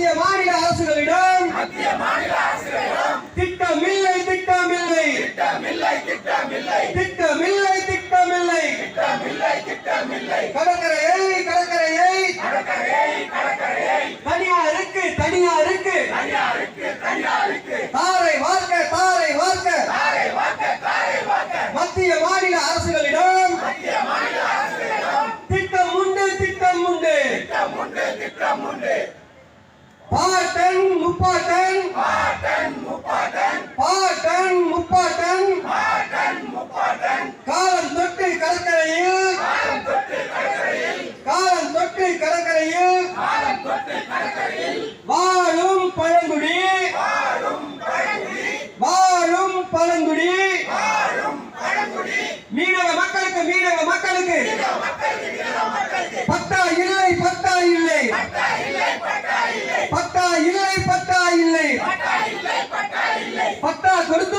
மத்திய மாநில அரசுகளிடம் மத்திய மாநில அரசுகளிடம் திட்டமில்லை திட்டமில்லை. திட்டமில்லை திட்டமில்லை. பாட்டன் முப்பாட்டன். பாட்டன் முப்பாட்டன். பாட்டன் முப்பாட்டன். பாட்டன் முப்பாட்டன். காலம் தொட்டு கடற்கரையில். காலம் தொட்டு கடற்கரையில். வாழும் பழங்குடி. வாழும் பழங்குடி. மீனவ மக்களுக்கு மீனவ மக்களுக்கு. பத்தா இல்லை パッタ